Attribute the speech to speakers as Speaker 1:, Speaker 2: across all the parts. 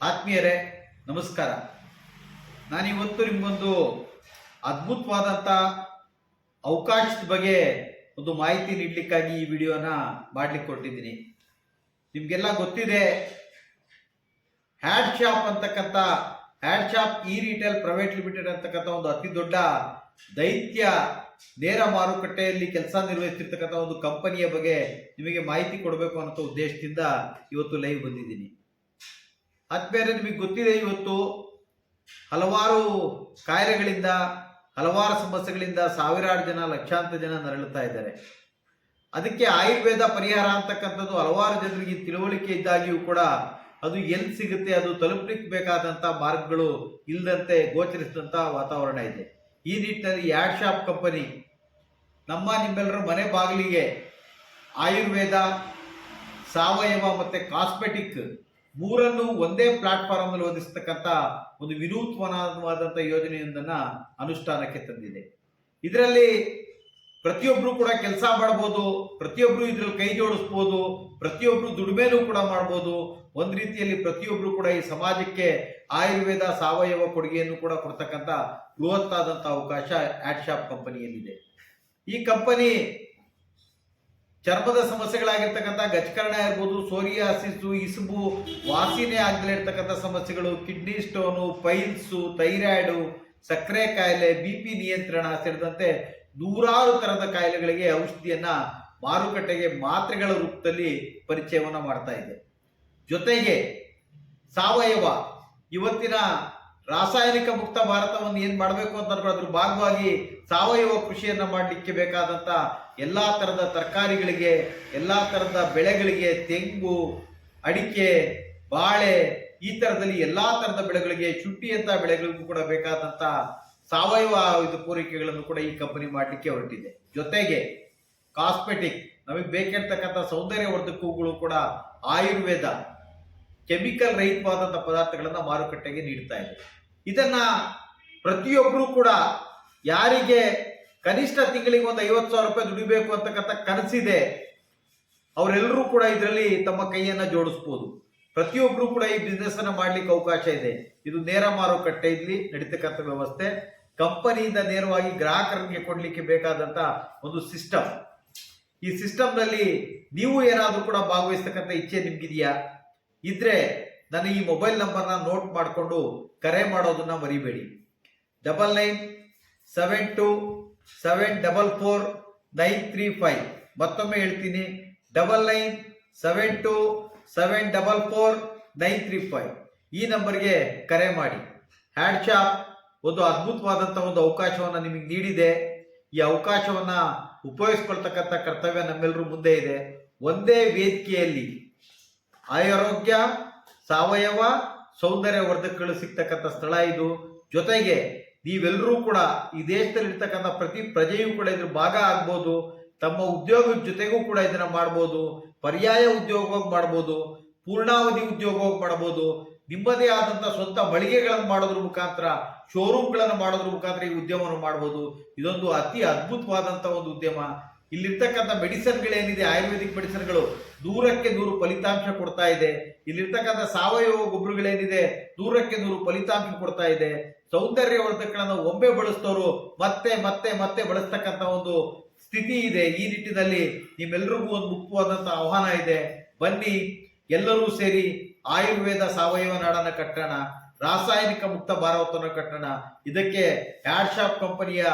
Speaker 1: ಆತ್ಮೀಯರೇ, ನಮಸ್ಕಾರ. ನಾನಿವತ್ತು ನಿಮಗೊಂದು ಅದ್ಭುತವಾದಂಥ ಅವಕಾಶದ ಬಗ್ಗೆ ಒಂದು ಮಾಹಿತಿ ನೀಡಲಿಕ್ಕಾಗಿ ಈ ವಿಡಿಯೋನ ಮಾಡ್ಲಿಕ್ಕೆ ಕೊಟ್ಟಿದ್ದೀನಿ ನಿಮಗೆಲ್ಲ ಗೊತ್ತಿದೆ, ಹ್ಯಾಡ್ ಶಾಪ್ ಅಂತಕ್ಕಂಥ, had shop e retail private limited ಅಂತಕ್ಕಂಥ ಒಂದು ಅತಿ ದೊಡ್ಡ ದೈತ್ಯ ನೇರ ಮಾರುಕಟ್ಟೆಯಲ್ಲಿ ಕೆಲಸ ನಿರ್ವಹಿಸ್ತಿರ್ತಕ್ಕಂಥ ಒಂದು ಕಂಪನಿಯ ಬಗ್ಗೆ ನಿಮಗೆ ಮಾಹಿತಿ ಕೊಡಬೇಕು ಅನ್ನೋ ಉದ್ದೇಶದಿಂದ ಇವತ್ತು ಲೈವ್ ಬಂದಿದ್ದೀನಿ. ಆದ್ಮೇಲೆ ನಿಮಗೆ ಗೊತ್ತಿದೆ ಇವತ್ತು ಹಲವಾರು ಕಾಯಿಲೆಗಳಿಂದ, ಹಲವಾರು ಸಮಸ್ಯೆಗಳಿಂದ ಸಾವಿರಾರು ಜನ ಲಕ್ಷಾಂತರ ಜನ ನರಳುತ್ತಾ ಇದ್ದಾರೆ. ಅದಕ್ಕೆ ಆಯುರ್ವೇದ ಪರಿಹಾರ ಅಂತಕ್ಕಂಥದ್ದು ಹಲವಾರು ಜನರಿಗೆ ತಿಳುವಳಿಕೆ ಇದ್ದಾಗಿಯೂ ಕೂಡ ಅದು ಎಲ್ಲಿ ಸಿಗುತ್ತೆ, ಅದು ತಲುಪಲಿಕ್ಕೆ ಬೇಕಾದಂಥ ಮಾರ್ಗಗಳು ಇಲ್ಲದಂತೆ ಗೋಚರಿಸಿದಂಥ ವಾತಾವರಣ ಇದೆ. ಈ ನಿಟ್ಟಿನಲ್ಲಿ ಯಾಡ್ ಶಾಪ್ ಕಂಪನಿ ನಮ್ಮ ನಿಮ್ಮೆಲ್ಲರ ಮನೆ ಬಾಗಿಲಿಗೆ ಆಯುರ್ವೇದ, ಸಾವಯವ ಮತ್ತು ಕಾಸ್ಮೆಟಿಕ್ ಮೂರನ್ನು ಒಂದೇ ಪ್ಲಾಟ್ಫಾರ್ಮ್ ಅಲ್ಲಿ ಒದಗಿಸ್ತಕ್ಕಂಥ ಒಂದು ವಿನೂತನವಾದಂಥ ಯೋಜನೆಯೊಂದನ್ನ ಅನುಷ್ಠಾನಕ್ಕೆ ತಂದಿದೆ. ಇದರಲ್ಲಿ ಪ್ರತಿಯೊಬ್ರು ಕೂಡ ಕೆಲಸ ಮಾಡ್ಬೋದು, ಪ್ರತಿಯೊಬ್ರು ಇದ್ರಲ್ಲಿ ಕೈ ಜೋಡಿಸ್ಬೋದು, ಪ್ರತಿಯೊಬ್ರು ದುಡಿಮೆನೂ ಕೂಡ ಮಾಡ್ಬೋದು. ಒಂದ್ ರೀತಿಯಲ್ಲಿ ಪ್ರತಿಯೊಬ್ರು ಕೂಡ ಈ ಸಮಾಜಕ್ಕೆ ಆಯುರ್ವೇದ ಸಾವಯವ ಕೊಡುಗೆಯನ್ನು ಕೂಡ ಕೊಡ್ತಕ್ಕಂಥ ಬೃಹತ್ತಾದಂಥ ಅವಕಾಶ ಆಡ್ ಶಾಪ್ ಕಂಪನಿಯಲ್ಲಿದೆ. ಈ ಕಂಪನಿ ಚರ್ಮದ ಸಮಸ್ಯೆಗಳಾಗಿರ್ತಕ್ಕಂಥ ಗಜಕರಣ ಇರ್ಬೋದು ಸೋರಿಯಾಸಿಸು ಇಸುಬು, ವಾಸಿನೇ ಆಗದೇ ಇರ್ತಕ್ಕಂಥ ಸಮಸ್ಯೆಗಳು, ಕಿಡ್ನಿ ಸ್ಟೋನು, ಪೈಲ್ಸು, ಥೈರಾಯ್ಡು, ಸಕ್ಕರೆ ಕಾಯಿಲೆ, ಬಿ ಪಿ ನಿಯಂತ್ರಣ ಸೇರಿದಂತೆ ನೂರಾರು ಥರದ ಕಾಯಿಲೆಗಳಿಗೆ ಔಷಧಿಯನ್ನು ಮಾರುಕಟ್ಟೆಗೆ ಮಾತ್ರೆಗಳ ರೂಪದಲ್ಲಿ ಪರಿಚಯವನ್ನ ಮಾಡ್ತಾ ಇದೆ. ಜೊತೆಗೆ ಸಾವಯವ, ಇವತ್ತಿನ ರಾಸಾಯನಿಕ ಮುಕ್ತ ಭಾರತವನ್ನು ಏನು ಮಾಡಬೇಕು ಅಂತ ಅದ್ರ ಭಾಗವಾಗಿ ಸಾವಯವ ಕೃಷಿಯನ್ನು ಮಾಡಲಿಕ್ಕೆ ಬೇಕಾದಂತ ಎಲ್ಲಾ ತರದ ತರಕಾರಿಗಳಿಗೆ, ಎಲ್ಲಾ ತರದ ಬೆಳೆಗಳಿಗೆ ತೆಂಗು, ಅಡಿಕೆ, ಬಾಳೆ ಈ ತರದಲ್ಲಿ ಎಲ್ಲಾ ತರದ ಬೆಳೆಗಳಿಗೆ ಚುಟ್ಟಿಯಂಥ ಬೆಳೆಗಳಿಗೂ ಕೂಡ ಬೇಕಾದಂತ ಸಾವಯವ ಇದು ಪೂರೈಕೆಗಳನ್ನು ಕೂಡ ಈ ಕಂಪನಿ ಮಾಡಲಿಕ್ಕೆ ಹೊರಟಿದೆ. ಜೊತೆಗೆ ಕಾಸ್ಮೆಟಿಕ್ ನಮಗೆ ಬೇಕಿರ್ತಕ್ಕಂಥ ಸೌಂದರ್ಯವರ್ಧಕಗಳು ಕೂಡ ಆಯುರ್ವೇದ. ಕೆಮಿಕಲ್ ರಹಿತವಾದಂಥ ಪದಾರ್ಥಗಳನ್ನು ಮಾರುಕಟ್ಟೆಗೆ ನೀಡ್ತಾ ಇದೆ. ಇದನ್ನ ಪ್ರತಿಯೊಬ್ಬರೂ ಕೂಡ ಯಾರಿಗೆ ಕನಿಷ್ಠ ತಿಂಗಳಿಗೆ ಒಂದು ಐವತ್ತು ಸಾವಿರ ರೂಪಾಯಿ ದುಡಿಬೇಕು ಅಂತಕ್ಕಂಥ ಕನಸಿದೆ ಅವರೆಲ್ಲರೂ ಕೂಡ ಇದರಲ್ಲಿ ತಮ್ಮ ಕೈಯನ್ನ ಜೋಡಿಸ್ಬೋದು. ಪ್ರತಿಯೊಬ್ಬರೂ ಕೂಡ ಈ ಬಿಸ್ನೆಸ್ ಅನ್ನ ಮಾಡ್ಲಿಕ್ಕೆ ಅವಕಾಶ ಇದೆ. ಇದು ನೇರ ಮಾರುಕಟ್ಟೆ ಇಲ್ಲಿ ನಡೀತಕ್ಕಂಥ ವ್ಯವಸ್ಥೆ. ಕಂಪನಿಯಿಂದ ನೇರವಾಗಿ ಗ್ರಾಹಕರಿಗೆ ಕೊಡ್ಲಿಕ್ಕೆ ಬೇಕಾದಂತ ಒಂದು ಸಿಸ್ಟಮ್. ಈ ಸಿಸ್ಟಮ್ನಲ್ಲಿ ನೀವು ಏನಾದರೂ ಕೂಡ ಭಾಗವಹಿಸ್ತಕ್ಕಂಥ ಇಚ್ಛೆ ನಿಮ್ಗಿದೆಯಾ? ಇದ್ರೆ ನನ್ನ ಈ ಮೊಬೈಲ್ ನಂಬರ್ನ ನೋಟ್ ಮಾಡಿಕೊಂಡು ಕರೆ ಮಾಡೋದನ್ನ ಮರಿಬೇಡಿ. Double nine seven two seven double four nine three five. ಮತ್ತೊಮ್ಮೆ ಹೇಳ್ತೀನಿ. Double nine seven two seven double four nine three five. ಈ ನಂಬರ್ಗೆ ಕರೆ ಮಾಡಿ. ಹ್ಯಾಂಡ್ ಶಾಪ್ ಒಂದು ಅದ್ಭುತವಾದಂಥ ಒಂದು ಅವಕಾಶವನ್ನು ನಿಮಗೆ ನೀಡಿದೆ. ಈ ಅವಕಾಶವನ್ನ ಉಪಯೋಗಿಸ್ಕೊಳ್ತಕ್ಕಂಥ ಕರ್ತವ್ಯ ನಮ್ಮೆಲ್ಲರೂ ಮುಂದೆ ಇದೆ. ಒಂದೇ ವೇದಿಕೆಯಲ್ಲಿ ಆರೋಗ್ಯ, ಸಾವಯವ ಸೌಂದರ್ಯ ವರ್ಧಕಗಳು ಸಿಗ್ತಕ್ಕಂಥ ಸ್ಥಳ ಇದು. ಜೊತೆಗೆ ನೀವೆಲ್ಲರೂ ಕೂಡ ಈ ದೇಶದಲ್ಲಿ ಇರ್ತಕ್ಕಂಥ ಪ್ರತಿ ಪ್ರಜೆಯೂ ಕೂಡ ಇದ್ರ ಭಾಗ ಆಗ್ಬೋದು. ತಮ್ಮ ಉದ್ಯೋಗದ ಜೊತೆಗೂ ಕೂಡ ಇದನ್ನ ಮಾಡ್ಬೋದು. ಪರ್ಯಾಯ ಉದ್ಯೋಗವಾಗಿ ಮಾಡ್ಬೋದು. ಪೂರ್ಣಾವಧಿ ಉದ್ಯೋಗವಾಗಿ ಮಾಡ್ಬೋದು. ನಿಮ್ಮದೇ ಆದಂಥ ಸ್ವಂತ ಮಳಿಗೆಗಳನ್ನು ಮಾಡೋದ್ರ ಮುಖಾಂತರ ಶೋರೂಮ್ಗಳನ್ನು ಮಾಡೋದ್ರ ಮುಖಾಂತರ ಈ ಉದ್ಯಮವನ್ನು ಮಾಡ್ಬೋದು. ಇದೊಂದು ಅತಿ ಅದ್ಭುತವಾದಂಥ ಒಂದು ಉದ್ಯಮ. ಇಲ್ಲಿರ್ತಕ್ಕಂಥ ಮೆಡಿಸನ್ಗಳೇನಿದೆ ಆಯುರ್ವೇದಿಕ್ ಮೆಡಿಸನ್ಗಳು, ದೂರಕ್ಕೆ ದೂರು ಫಲಿತಾಂಶ ಕೊಡ್ತಾ ಇದೆ. ಇಲ್ಲಿರ್ತಕ್ಕಂಥ ಸಾವಯವ ಗೊಬ್ಬರಗಳೇನಿದೆ ದೂರಕ್ಕೆ ದೂರು ಫಲಿತಾಂಶ ಕೊಡ್ತಾ ಇದೆ. ಸೌಂದರ್ಯವರ್ಧಕಗಳನ್ನು ಒಮ್ಮೆ ಬಳಸ್ತವರು ಮತ್ತೆ ಮತ್ತೆ ಮತ್ತೆ ಬಳಸ್ತಕ್ಕಂಥ ಒಂದು ಸ್ಥಿತಿ ಇದೆ. ಈ ನಿಟ್ಟಿನಲ್ಲಿ ನಿಮ್ಮೆಲ್ಲರಿಗೂ ಒಂದು ಮುಖ್ಯವಾದಂಥ ಆಹ್ವಾನ ಇದೆ. ಬನ್ನಿ, ಎಲ್ಲರೂ ಸೇರಿ ಆಯುರ್ವೇದ ಸಾವಯವ ನಾಡನ್ನು ಕಟ್ಟೋಣ, ರಾಸಾಯನಿಕ ಮುಕ್ತ ಭಾರತವನ್ನು ಕಟ್ಟೋಣ. ಇದಕ್ಕೆ ಹ್ಯಾಡ್ ಶಾಪ್ ಕಂಪನಿಯ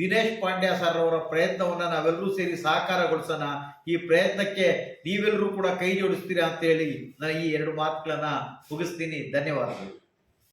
Speaker 1: ದಿನೇಶ್ ಪಾಂಡ್ಯ ಸರ್ ಅವರ ಪ್ರಯತ್ನವನ್ನು ನಾವೆಲ್ಲರೂ ಸೇರಿ ಸಹಕಾರಗೊಳಿಸೋಣ ಈ ಪ್ರಯತ್ನಕ್ಕೆ ನೀವೆಲ್ಲರೂ ಕೂಡ ಕೈ ಜೋಡಿಸ್ತೀರಾ ಅಂತ ಹೇಳಿ ನಾನು ಈ ಎರಡು ಮಾತುಗಳನ್ನ ಮುಗಿಸ್ತೀನಿ. ಧನ್ಯವಾದಗಳು.